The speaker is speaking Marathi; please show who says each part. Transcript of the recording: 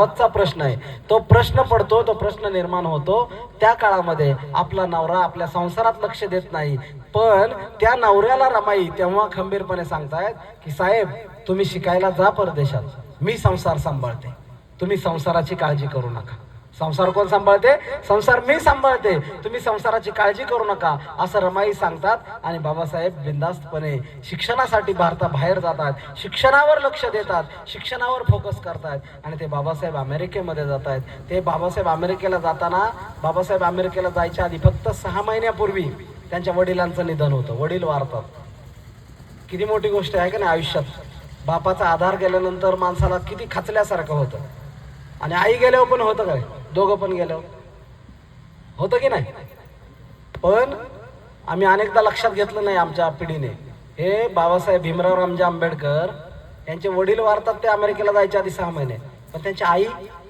Speaker 1: शेवटचा प्रश्न आहे. तो प्रश्न पडतो तो प्रश्न निर्माण होतो. त्या काळामध्ये आपला नवरा आपल्या संसारात लक्ष देत नाही. पण त्या नवऱ्याला रमाई तेव्हा खंबीरपणे सांगतायत की साहेब तुम्ही शिकायला जा परदेशात. मी संसार सांभाळते. तुम्ही संसाराची काळजी करू नका. संसार कोण सांभाळते? संसार मी सांभाळते. तुम्ही संसाराची काळजी करू नका असं रमाई सांगतात आणि बाबासाहेब बिंदास्तपणे शिक्षणासाठी भारताबाहेर जातात. शिक्षणावर लक्ष देतात शिक्षणावर फोकस करतात आणि ते बाबासाहेब अमेरिकेमध्ये जात आहेत ते बाबासाहेब अमेरिकेला जाताना बाबासाहेब अमेरिकेला जायच्या आधी फक्त सहा महिन्यापूर्वी त्यांच्या वडिलांचं निधन होतं. वडील वारतात. किती मोठी गोष्ट आहे का नाही आयुष्यात? बापाचा आधार गेल्यानंतर माणसाला किती खचल्यासारखं होतं. आणि आई गेल्यावर पण होतं काय? दोघं पण गेल्यावर होतं की नाही? पण आम्ही अनेकदा लक्षात घेतलं नाही आमच्या पिढीने. हे बाबासाहेब भीमराव रामजी आंबेडकर यांचे वडील वारतात ते अमेरिकेला जायच्या आधी सहा महिने. पण त्यांची आई